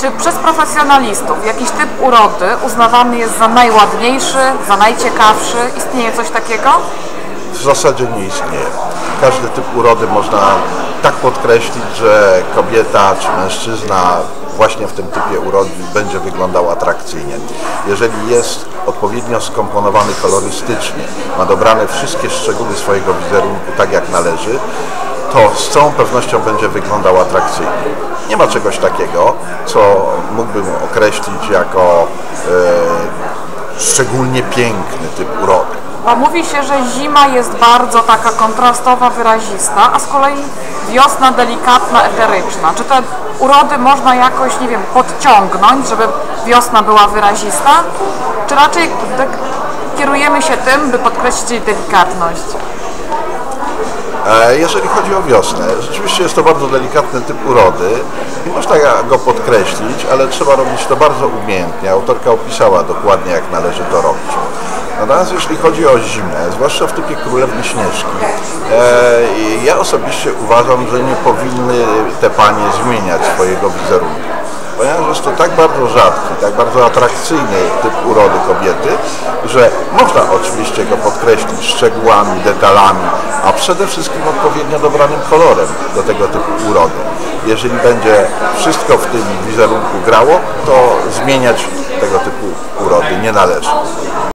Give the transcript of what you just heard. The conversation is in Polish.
Czy przez profesjonalistów jakiś typ urody uznawany jest za najładniejszy, za najciekawszy? Istnieje coś takiego? W zasadzie nie istnieje. Każdy typ urody można tak podkreślić, że kobieta czy mężczyzna właśnie w tym typie urody będzie wyglądał atrakcyjnie. Jeżeli jest odpowiednio skomponowany kolorystycznie, ma dobrane wszystkie szczegóły swojego wizerunku tak jak należy, to z całą pewnością będzie wyglądał atrakcyjnie. Nie ma czegoś takiego, co mógłbym określić jako e, szczególnie piękny typ urody. Bo mówi się, że zima jest bardzo taka kontrastowa, wyrazista, a z kolei wiosna delikatna, eteryczna. Czy te urody można jakoś, nie wiem, podciągnąć, żeby wiosna była wyrazista? Czy raczej de- kierujemy się tym, by podkreślić jej delikatność? E, Jeżeli chodzi o wiosnę, rzeczywiście jest to bardzo delikatny typ urody i można go podkreślić, ale trzeba robić to bardzo umiejętnie. Autorka opisała dokładnie, jak należy to robić. Natomiast jeśli chodzi o zimę, zwłaszcza w typie Królewny Śnieżki, e, ja osobiście uważam, że nie powinny te panie zmieniać swojego wizerunku ponieważ to tak bardzo rzadki, tak bardzo atrakcyjny typ urody kobiety, że można oczywiście go podkreślić szczegółami, detalami, a przede wszystkim odpowiednio dobranym kolorem do tego typu urody. Jeżeli będzie wszystko w tym wizerunku grało, to zmieniać tego typu urody nie należy.